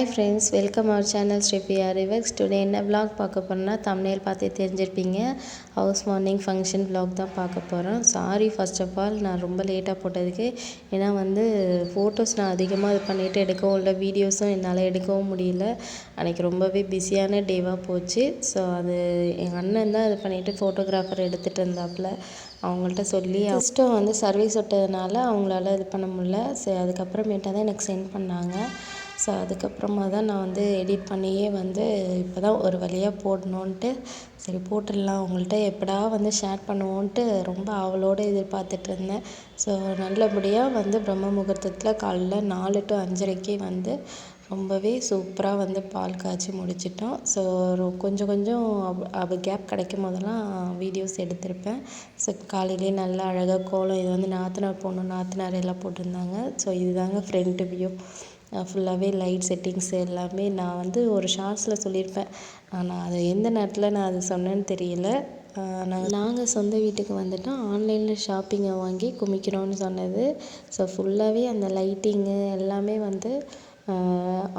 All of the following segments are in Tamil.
Hi friends welcome our channel Sri PR rivers today என்ன ப்ளாக் பார்க்க போகிறோன்னா தமிழில் பார்த்து தெரிஞ்சிருப்பீங்க. ஹவுஸ் மார்னிங் ஃபங்க்ஷன் ப்ளாக் தான் பார்க்க போகிறோம் சாரி ஃபர்ஸ்ட் ஆஃப் ஆல் நான் ரொம்ப லேட்டாக போட்டதுக்கு. ஏன்னா வந்து ஃபோட்டோஸ் நான் அதிகமாக இது பண்ணிவிட்டு எடுக்கவும் இல்லை வீடியோஸும் என்னால் எடுக்கவும் முடியல. அன்றைக்கி ரொம்பவே பிஸியான டேவாக போச்சு. ஸோ அது எங்கள் அண்ணன் தான் இது பண்ணிவிட்டு ஃபோட்டோகிராஃபர் எடுத்துகிட்டு இருந்தாப்புல அவங்கள்ட்ட சொல்லி சிஸ்டம் வந்து சர்வீஸ் விட்டதுனால அவங்களால இது பண்ண முடியல. சரி அதுக்கப்புறமேட்டா தான் எனக்கு சென்ட் பண்ணாங்க. ஸோ அதுக்கப்புறமா தான் நான் வந்து எடிட் பண்ணியே வந்து இப்போ தான் ஒரு வழியாக போடணுன்ட்டு சரி போட்டுடலாம். உங்கள்கிட்ட எப்படா வந்து ஷேர் பண்ணுவோன்ட்டு ரொம்ப ஆவலோடு எதிர்பார்த்துட்டு இருந்தேன் ஸோ நல்லபடியாக வந்து பிரம்ம முகூர்த்தத்தில் காலைல நாலு டு அஞ்சரைக்கு வந்து ரொம்பவே சூப்பராக வந்து பால் காய்ச்சி முடிச்சிட்டோம். ஸோ கொஞ்சம் கொஞ்சம் அவ கேப் கிடைக்கும் போதெல்லாம் வீடியோஸ் எடுத்திருப்பேன். ஸோ காலையிலேயே நல்லா அழகாக கோலம் இது வந்து நாத்தனார் பொண்ணு நாத்தனார் எல்லாம் போட்டிருந்தாங்க. ஸோ இதுதாங்க ஃப்ரண்ட் வியூ ஃபுல்லாகவே லைட் செட்டிங்ஸ் எல்லாமே நான் வந்து ஒரு ஷார்ட்ஸில் சொல்லியிருப்பேன். ஆனால் அது எந்த நேரத்தில் நான் அது சொன்னேன்னு தெரியல. நான் நாங்கள் சொந்த வீட்டுக்கு வந்துட்டோம். ஆன்லைனில் ஷாப்பிங்கை வாங்கி குமிக்கிறோன்னு சொன்னது. ஸோ ஃபுல்லாகவே அந்த லைட்டிங்கு எல்லாமே வந்து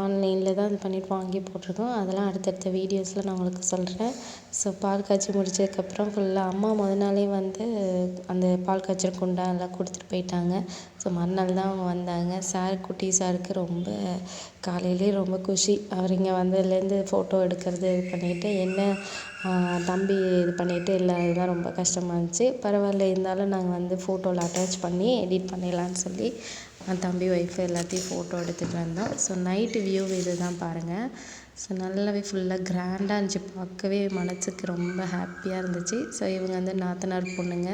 ஆன்லைனில் தான் இது பண்ணிட்டு வாங்கி போட்டிருக்கோம் அதெல்லாம் அடுத்தடுத்த வீடியோஸில் நான் உங்களுக்கு சொல்கிறேன் ஸோ பால் காய்ச்சி முடிச்சதுக்கப்புறம் ஃபுல்லாக அம்மா முத நாளே வந்து அந்த பால் காய்ச்சல் குண்டான் எல்லாம் கொடுத்துட்டு போயிட்டாங்க. ஸோ மறுநாள் தான் அவங்க வந்தாங்க. சார் குட்டி சாருக்கு ரொம்ப காலையிலே ரொம்ப குஷி. அவர் இங்கே வந்ததுலேருந்து ஃபோட்டோ எடுக்கிறது இது பண்ணிவிட்டு என்ன தம்பி இது பண்ணிவிட்டு இல்லை அதுதான் ரொம்ப கஷ்டமாக இருந்துச்சு. பரவாயில்ல இருந்தாலும் நாங்கள் வந்து ஃபோட்டோவில் அட்டாச் பண்ணி எடிட் பண்ணிடலான்னு சொல்லி தம்பி ஒய்ஃப் எல்லாத்தையும் ஃபோட்டோ எடுத்துகிட்டு வந்தோம் ஸோ நைட்டு வியூ இது தான் பாருங்கள் ஸோ நல்லாவே ஃபுல்லாக கிராண்டாக இருந்துச்சு. பார்க்கவே மனதுக்கு ரொம்ப ஹாப்பியாக இருந்துச்சு. ஸோ இவங்க வந்து நாத்தனார் பொண்ணுங்க.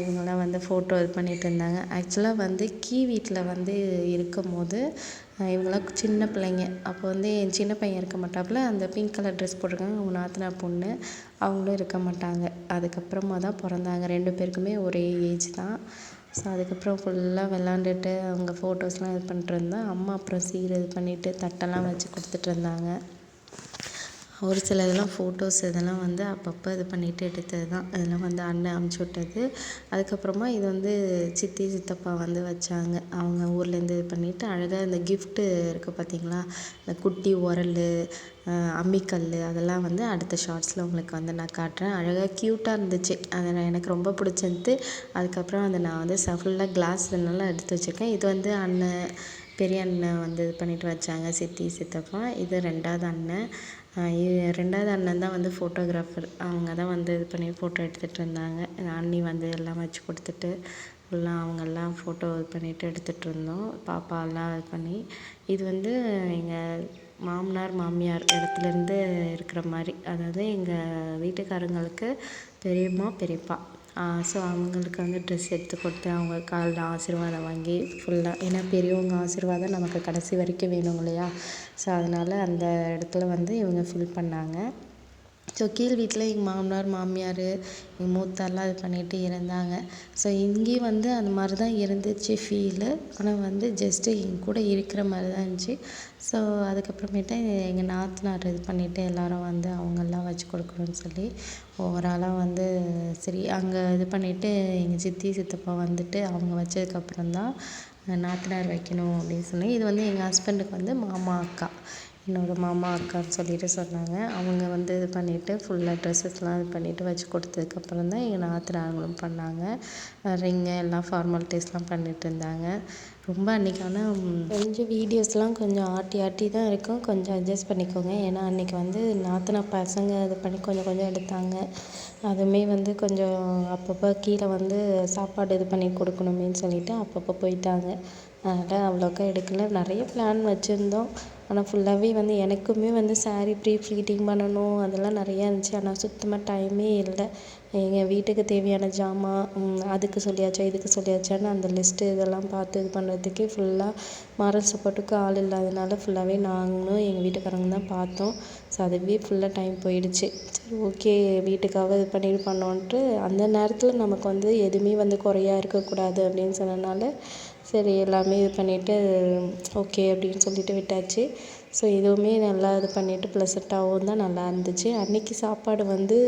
இவங்கெல்லாம் வந்து ஃபோட்டோ இது பண்ணிகிட்டு இருந்தாங்க. ஆக்சுவலாக வந்து கீ வீட்டில் வந்து இருக்கும் போது இவங்களாம் சின்ன பிள்ளைங்க. அப்போ வந்து என் சின்ன பையன் இருக்க மாட்டாப்புல. அந்த பிங்க் கலர் ட்ரெஸ் போட்டிருக்காங்க. அவங்க நாத்தனார் பொண்ணு. அவங்களும் இருக்க மாட்டாங்க. அதுக்கப்புறமா தான் பிறந்தாங்க. ரெண்டு பேருக்குமே ஒரே ஏஜ் தான். ஸோ அதுக்கப்புறம் ஃபுல்லாக விளாண்டுட்டு அவங்க ஃபோட்டோஸ்லாம் இது பண்ணிட்டு இருந்தேன் அம்மா அப்புறம் சீர் இது பண்ணிவிட்டு தட்டெல்லாம் வச்சு கொடுத்துட்டு இருந்தாங்க. ஒரு சில இதெல்லாம் ஃபோட்டோஸ் இதெல்லாம் வந்து அப்பப்போ இது பண்ணிட்டு எடுத்தது தான். இதெல்லாம் வந்து அண்ணன் அமுச்சு விட்டது. அதுக்கப்புறமா இது வந்து சித்தி சித்தப்பா வந்து வச்சாங்க. அவங்க ஊர்லேருந்து இது பண்ணிவிட்டு அழகாக இந்த கிஃப்ட்டு இருக்குது பார்த்தீங்களா இந்த குட்டி உரல் அம்மிக்கல் அதெல்லாம் வந்து அடுத்த ஷார்ட்ஸில் உங்களுக்கு வந்து நான் காட்டுறேன். அழகாக க்யூட்டாக இருந்துச்சு. அது நான் எனக்கு ரொம்ப பிடிச்சிருந்து அதுக்கப்புறம் அதை நான் வந்து ஃபுல்லாக நல்லா எடுத்து வச்சுருக்கேன். இது வந்து அண்ணன் பெரிய அண்ணன் வந்து இது பண்ணிட்டு வச்சாங்க. சித்தி சித்தப்பா. இது ரெண்டாவது அண்ணன். ரெண்டாவது அண்ணன் தான் வந்து ஃபோட்டோகிராஃபர் அவங்க தான் வந்து இது பண்ணி ஃபோட்டோ எடுத்துகிட்டு இருந்தாங்க. அண்ணி வந்து எல்லாம் வச்சு கொடுத்துட்டு ஃபுல்லாக அவங்கெல்லாம் ஃபோட்டோ இது பண்ணிவிட்டு எடுத்துகிட்டு இருந்தோம். பாப்பாலாம் இது பண்ணி இது வந்து எங்கள் மாமனார் மாமியார் இடத்துலேருந்து இருக்கிற மாதிரி. அதாவது எங்கள் வீட்டுக்காரங்களுக்கு பெரியம்மா பெரியப்பா. ஸோ அவங்களுக்கு வந்து ட்ரெஸ் எடுத்து கொடுத்து அவங்க காலில் ஆசீர்வாதம் வாங்கி ஃபுல்லாக ஏன்னா பெரியவங்க ஆசீர்வாதம் நமக்கு கடைசி வரைக்கும் வேணும் இல்லையா? ஸோ அதனால் அந்த இடத்துல வந்து இவங்க ஃபில் பண்ணாங்க. ஸோ கீழ் வீட்டில் எங்கள் மாமனார் மாமியார் எங்கள் மூத்தாலாம் இது பண்ணிகிட்டு இருந்தாங்க. ஸோ இங்கேயும் வந்து அந்த மாதிரி தான் இருந்துச்சு ஃபீலு ஆனால் வந்து ஜஸ்ட்டு என் கூட இருக்கிற மாதிரி தான் இருந்துச்சு. ஸோ அதுக்கப்புறமேட்டு எங்கள் நாத்தனார் இது பண்ணிவிட்டு எல்லோரும் வந்து அவங்கெல்லாம் வச்சு கொடுக்கணும்னு சொல்லி ஓவராலாக வந்து சரி அங்கே இது பண்ணிவிட்டு எங்கள் சித்தி சித்தப்பா வந்துட்டு அவங்க வச்சதுக்கப்புறம் தான் நாத்தனார் வைக்கணும் அப்படின்னு சொன்னேன். இது வந்து எங்கள் ஹஸ்பண்டுக்கு வந்து மாமா அக்கா. என்னோடய மாமா அக்கான்னு சொல்லிட்டு சொன்னாங்க. அவங்க வந்து இது பண்ணிவிட்டு ஃபுல்லாக ட்ரெஸ்ஸஸ்லாம் இது பண்ணிவிட்டு வச்சு கொடுத்ததுக்கப்புறம் தான் எங்கள் நாத்தனார்களும் பண்ணாங்க. ரிங்கு எல்லாம் ஃபார்மாலிட்டிஸ்லாம் பண்ணிகிட்டு இருந்தாங்க. ரொம்ப அன்றைக்கி ஆனால் கொஞ்சம் வீடியோஸ்லாம் கொஞ்சம் ஆட்டி ஆட்டி தான் இருக்கும். கொஞ்சம் அட்ஜஸ்ட் பண்ணிக்கோங்க. ஏன்னா அன்றைக்கி வந்து நாத்தனா பசங்க இது பண்ணி கொஞ்சம் கொஞ்சம் எடுத்தாங்க. அதுவுமே வந்து கொஞ்சம் அப்பப்போ கீழே வந்து சாப்பாடு இது பண்ணி கொடுக்கணுமேன்னு சொல்லிவிட்டு அப்பப்போ போயிட்டாங்க. அதனால் அவ்வளோக்கா எடுக்கல. நிறைய பிளான் வச்சுருந்தோம். ஆனால் ஃபுல்லாகவே வந்து எனக்குமே வந்து ஸாரீ ப்ரீ ஃப்ளீட்டிங் பண்ணணும் அதெல்லாம் நிறையா இருந்துச்சு. ஆனால் சுத்தமாக டைமே இல்லை. எங்கள் வீட்டுக்கு தேவையான ஜாமான் அதுக்கு சொல்லியாச்சா இதுக்கு சொல்லியாச்சான்னு அந்த லிஸ்ட்டு இதெல்லாம் பார்த்து இது பண்ணுறதுக்கே ஃபுல்லாக மாரல் சப்போர்ட்டுக்கு ஆள் இல்லாதனால ஃபுல்லாகவே நாங்களும் எங்கள் வீட்டுக்காரங்க தான் பார்த்தோம். ஸோ அதுவே ஃபுல்லாக டைம் போயிடுச்சு. சரி ஓகே வீட்டுக்காக இது பண்ணிட்டு பண்ணோன்ட்டு அந்த நேரத்தில் நமக்கு வந்து எதுவுமே வந்து குறையாக இருக்கக்கூடாது அப்படின்னு சொன்னனால சரி எல்லாமே இது பண்ணிவிட்டு ஓகே அப்படின்னு சொல்லிவிட்டு விட்டாச்சு. ஸோ இதுவுமே நல்லா இது பண்ணிவிட்டு ப்ளசண்ட்டாகவும் தான் நல்லா இருந்துச்சு. அன்றைக்கி சாப்பாடு வந்து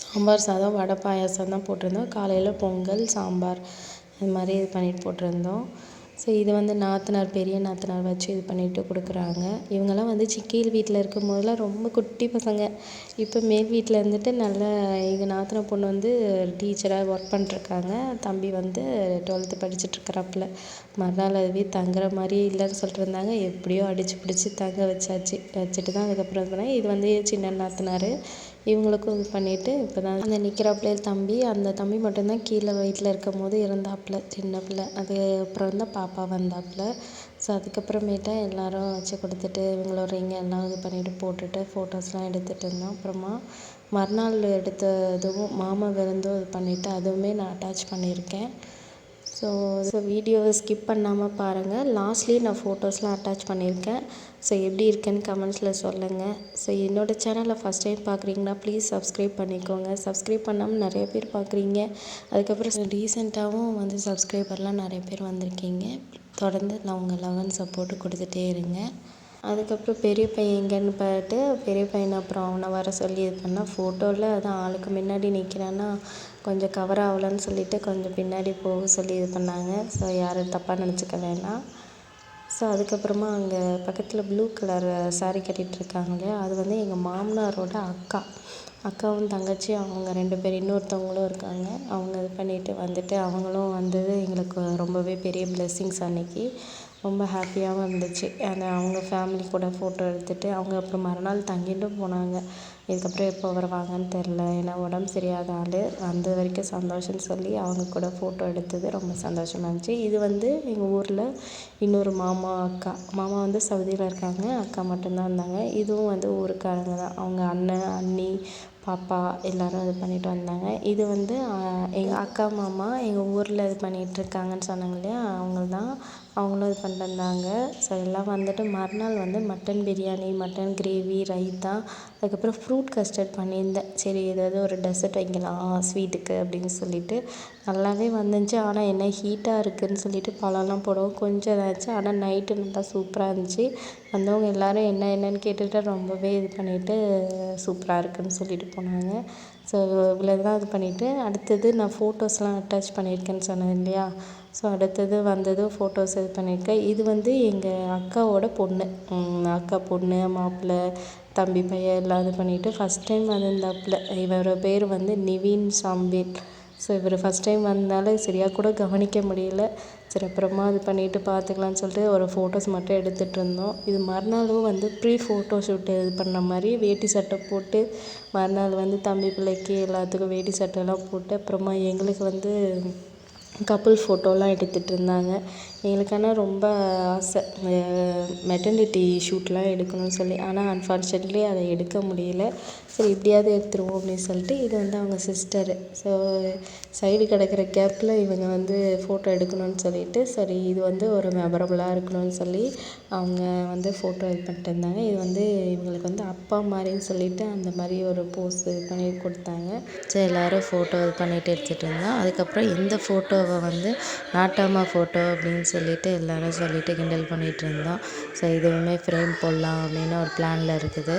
சாம்பார் சாதம் வடை பாயாசம் தான் போட்டிருந்தோம். காலையில் பொங்கல் சாம்பார் இது மாதிரி இது பண்ணிட்டு போட்டிருந்தோம். ஸோ இது வந்து நாத்தனார் பெரிய நாத்தனார் வச்சு இது பண்ணிட்டு கொடுக்குறாங்க. இவங்கெல்லாம் வந்து சி கீழ் வீட்டில் இருக்கும் போதெல்லாம் ரொம்ப குட்டி பசங்க. இப்போ மேல் வீட்டில் இருந்துட்டு நல்லா எங்கள் நாத்தனார் பொண்ணு வந்து டீச்சராக ஒர்க் பண்ணிட்ருக்காங்க தம்பி வந்து டுவெல்த்து படிச்சுட்ருக்குறாப்புல மறுநாள் அதுவே தங்குற மாதிரி இல்லைன்னு சொல்லிட்டு இருந்தாங்க. எப்படியோ அடிச்சு பிடிச்சி தங்க வச்சாச்சு. வச்சுட்டு தான் அதுக்கப்புறம் இது இது வந்து சின்ன நாத்தனார். இவங்களுக்கும் இது பண்ணிவிட்டு இப்போ தான் அந்த நிற்கிறாப்புல தம்பி அந்த தம்பி மட்டும்தான் கீழே வயிற்றில் இருக்கும் போது இருந்தாப்புல சின்ன பிள்ளை அதுக்கப்புறம் தான் பாப்பா வந்தாப்புல. ஸோ அதுக்கப்புறமேட்டா எல்லோரும் வச்சு கொடுத்துட்டு இவங்களோட ரிங் எல்லாம் இது பண்ணிவிட்டு போட்டுட்டு ஃபோட்டோஸ்லாம் எடுத்துகிட்டு இருந்தோம். அப்புறமா மறுநாள் எடுத்த இதுவும் மாமா விருந்தும் இது பண்ணிவிட்டு அதுவுமே நான் அட்டாச் பண்ணியிருக்கேன். ஸோ ஸோ வீடியோவை ஸ்கிப் பண்ணாமல் பாருங்கள் லாஸ்ட்லேயே நான் ஃபோட்டோஸ்லாம் அட்டாச் பண்ணியிருக்கேன். ஸோ எப்படி இருக்குன்னு கமெண்ட்ஸில் சொல்லுங்கள் ஸோ என்னோடய சேனலை ஃபஸ்ட் டைம் பார்க்குறீங்கன்னா ப்ளீஸ் சப்ஸ்கிரைப் பண்ணிக்கோங்க. சப்ஸ்கிரைப் பண்ணாமல் நிறைய பேர் பார்க்குறீங்க அதுக்கப்புறம் ரீசெண்டாகவும் வந்து சப்ஸ்கிரைபர்லாம் நிறைய பேர் வந்திருக்கீங்க. தொடர்ந்து நான் உங்கள் லவ் சப்போர்ட்டு கொடுத்துட்டே இருங்க. அதுக்கப்புறம் பெரிய பையன் எங்கேன்னு பார்த்து பெரிய பையனை அப்புறம் அவனை வர சொல்லி இது பண்ணால் ஃபோட்டோவில் அதான் ஆளுக்கு முன்னாடி நிற்கிறான்னா கொஞ்சம் கவர் ஆகலன்னு சொல்லிட்டு கொஞ்சம் பின்னாடி போக சொல்லி இது பண்ணாங்க. ஸோ யாரும் தப்பாக நினச்சிக்க வேணாம். ஸோ அதுக்கப்புறமா அங்கே பக்கத்தில் ப்ளூ கலர் சாரீ கட்டிகிட்டு இருக்காங்களே அது வந்து எங்கள் மாமனாரோட அக்கா. அக்காவும் தங்கச்சியும் அவங்க ரெண்டு பேர் இன்னொருத்தவங்களும் இருக்காங்க. அவங்க இது பண்ணிவிட்டு வந்துட்டு அவங்களும் வந்தது எங்களுக்கு ரொம்பவே பெரிய பிளெஸ்ஸிங்ஸ் அன்னைக்கு. ரொம்ப ஹாப்பியாகவும் இருந்துச்சு. அந்த அவங்க ஃபேமிலி கூட ஃபோட்டோ எடுத்துகிட்டு அவங்க அப்புறம் மறுநாள் தங்கிட்டும் போனாங்க. இதுக்கப்புறம் எப்போ வருவாங்கன்னு தெரில ஏன்னா உடம்பு சரியாத ஆள். அந்த வரைக்கும் சந்தோஷம்னு சொல்லி அவங்க கூட ஃபோட்டோ எடுத்தது ரொம்ப சந்தோஷமாக இருந்துச்சு. இது வந்து எங்கள் ஊரில் இன்னொரு மாமா அக்கா. மாமா வந்து சவுதியில் இருக்காங்க. அக்கா மட்டும்தான் இருந்தாங்க. இதுவும் வந்து ஊருக்காரங்க தான். அவங்க அண்ணன் அண்ணி பாப்பா எல்லோரும் இது பண்ணிட்டு வந்தாங்க. இது வந்து எங்கள் அக்கா மாமா எங்கள் ஊரில் இது பண்ணிகிட்ருக்காங்கன்னு சொன்னாங்க இல்லையா? அவங்க தான் அவங்களும் இது பண்ணிட்டு வந்தாங்க ஸோ எல்லாம் வந்துட்டு மறுநாள் வந்து mutton biryani mutton gravy raita அதுக்கப்புறம் ஃப்ரூட் கஸ்டர்ட் பண்ணியிருந்தேன். சரி ஏதாவது ஒரு டெசர்ட் வைக்கலாம் ஸ்வீட்டுக்கு அப்படின்னு சொல்லிட்டு. நல்லாவே வந்துச்சு. ஆனால் என்ன ஹீட்டாக இருக்குதுன்னு சொல்லிட்டு பழம்லாம் போடவும் கொஞ்சம் இதாச்சு ஆனால் நைட்டு நல்லா சூப்பராக இருந்துச்சு. வந்தவங்க எல்லோரும் என்ன என்னன்னு கேட்டுட்டு ரொம்பவே இது பண்ணிவிட்டு சூப்பராக இருக்குதுன்னு சொல்லிட்டு போனாங்க. ஸோ இவ்வளோ தான் இது பண்ணிவிட்டு அடுத்தது நான் ஃபோட்டோஸ்லாம் அட்டாச் பண்ணியிருக்கேன்னு சொன்னேன் இல்லையா? ஸோ அடுத்தது வந்ததும் ஃபோட்டோஸ் இது பண்ணியிருக்கேன். இது வந்து எங்கள் அக்காவோட பொண்ணு. அக்கா பொண்ணு மாப்பிள்ளை தம்பி பையன் எல்லாம் இது பண்ணிவிட்டு ஃபஸ்ட் டைம் வந்திருந்தாப்புல. இவர் பேர் வந்து நிவின் சாம்பேல். ஸோ இவர் ஃபஸ்ட் டைம் வந்தனால சரியாக கூட கவனிக்க முடியல. சரி அப்புறமா இது பண்ணிவிட்டு பார்த்துக்கலான்னு சொல்லிட்டு ஒரு ஃபோட்டோஸ் மட்டும் எடுத்துகிட்டு இருந்தோம். இது மறுநாளும் வந்து ப்ரீ ஃபோட்டோ ஷூட் இது பண்ண மாதிரி வேட்டி சட்டை போட்டு மறுநாள் வந்து தம்பி பிள்ளைக்கு எல்லாத்துக்கும் வேட்டி சட்டைலாம் போட்டு அப்புறமா எங்களுக்கு வந்து கப்புள் ஃபோட்டோலாம் எடுத்துகிட்டு இருந்தாங்க. எங்களுக்கு ஆனால் ரொம்ப ஆசை மெட்டர்னிட்டி ஷூட்லாம் எடுக்கணும்னு சொல்லி. ஆனால் அன்ஃபார்ச்சுனேட்லி அதை எடுக்க முடியல. சரி எப்படியாவது எடுத்துருவோம் அப்படின்னு சொல்லிட்டு இது வந்து அவங்க சிஸ்டரு ஸோ சைடு கிடக்குற கேப்பில் இவங்க வந்து ஃபோட்டோ எடுக்கணும்னு சொல்லிட்டு சரி இது வந்து ஒரு மெமரபுளாக இருக்கணும்னு சொல்லி அவங்க வந்து ஃபோட்டோ இது பண்ணிட்டு இருந்தாங்க. இது வந்து இவங்களுக்கு வந்து அப்பா மாதிரின்னு சொல்லிட்டு அந்த மாதிரி ஒரு போஸ் இது பண்ணி கொடுத்தாங்க. ஸோ எல்லோரும் ஃபோட்டோ இது பண்ணிட்டு எடுத்துகிட்டு இருந்தோம் அதுக்கப்புறம் இந்த ஃபோட்டோவை வந்து நாட்டாமா ஃபோட்டோ அப்படின்னு சொல்லி சொல்லிட்டு எல்லோரும் சொல்லிட்டு கிண்டல் பண்ணிகிட்டு இருந்தோம். ஸோ இதுவுமே ஃப்ரேம் போடலாம் அப்படின்னு ஒரு பிளானில் இருக்குது.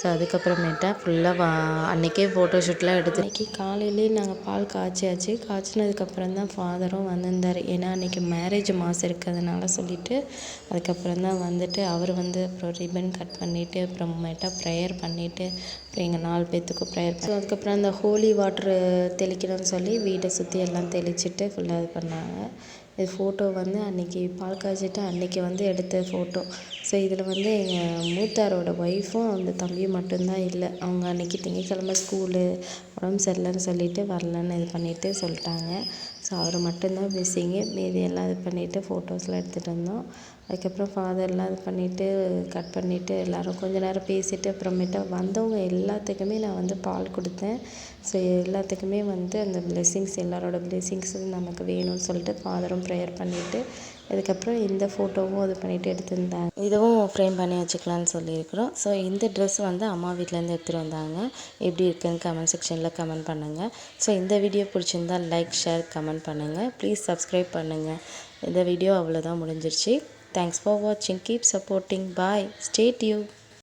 ஸோ அதுக்கப்புறமேட்டா ஃபுல்லாக வா அன்றைக்கே ஃபோட்டோ ஷூட்லாம் எடுத்து அன்றைக்கி காலையிலேயே நாங்கள் பால் காய்ச்சியாச்சு காய்ச்சினதுக்கப்புறம் தான் ஃபாதரும் வந்திருந்தார். ஏன்னா அன்றைக்கி மேரேஜ் மாதம் இருக்கிறதுனால சொல்லிவிட்டு அதுக்கப்புறம் தான் வந்துட்டு அவர் வந்து அப்புறம் ரிப்பன் கட் பண்ணிவிட்டு அப்புறமேட்டா ப்ரேயர் பண்ணிவிட்டு அப்புறம் எங்கள் நாலு பேர்த்துக்கும் ப்ரேயர் ஸோ அதுக்கப்புறம் அந்த ஹோலி வாட்ரு தெளிக்கணும்னு சொல்லி வீட்டை சுற்றி எல்லாம் தெளிச்சுட்டு ஃபுல்லாக இது பண்ணாங்க. இது ஃபோட்டோ வந்து அன்றைக்கி பால் காய்ச்சிட்டு அன்றைக்கி வந்து எடுத்த ஃபோட்டோ ஸோ இதில் வந்து எங்கள் மூத்தாரோட ஒய்ஃபும் அந்த தம்பியும் மட்டும்தான் இல்லை. அவங்க அன்றைக்கி திங்கக்கிழம ஸ்கூலு உடம்பு சரியில்லைன்னு சொல்லிட்டு வரலன்னு இது பண்ணிவிட்டு சொல்லிட்டாங்க. ஸோ அவர் மட்டும்தான் மிஸ்ஸிங்கு மீதி எல்லாம் இது பண்ணிவிட்டு ஃபோட்டோஸ்லாம் எடுத்துகிட்டு வந்தோம். அதுக்கப்புறம் ஃபாதர்லாம் இது பண்ணிவிட்டு கட் பண்ணிவிட்டு எல்லோரும் கொஞ்ச நேரம் பேசிவிட்டு அப்புறமேட்டு வந்தவங்க எல்லாத்துக்குமே நான் வந்து பால் கொடுத்தேன். ஸோ எல்லாத்துக்குமே வந்து அந்த பிளெஸ்ஸிங்ஸ் எல்லாரோட பிளெஸ்ஸிங்ஸும் நமக்கு வேணும்னு சொல்லிட்டு ஃபாதரும் ப்ரேயர் பண்ணிவிட்டு அதுக்கப்புறம் இந்த ஃபோட்டோவும் இது பண்ணிவிட்டு எடுத்திருந்தாங்க. இதுவும் ஃப்ரேம் பண்ணி வச்சுக்கலான்னு சொல்லியிருக்கிறோம். ஸோ இந்த ட்ரெஸ் வந்து அம்மா வீட்டிலேருந்து எடுத்துகிட்டு வந்தாங்க. எப்படி இருக்குதுன்னு கமெண்ட் செக்ஷனில் கமெண்ட் பண்ணுங்கள் ஸோ இந்த வீடியோ பிடிச்சிருந்தால் லைக் ஷேர் கமெண்ட் பண்ணுங்கள் ப்ளீஸ் சப்ஸ்கிரைப் பண்ணுங்கள் இந்த வீடியோ அவ்வளோதான் முடிஞ்சிருச்சு. தேங்க்ஸ் ஃபார் வாட்சிங் கீப் சப்போர்ட்டிங் பாய் ஸ்டே டியூ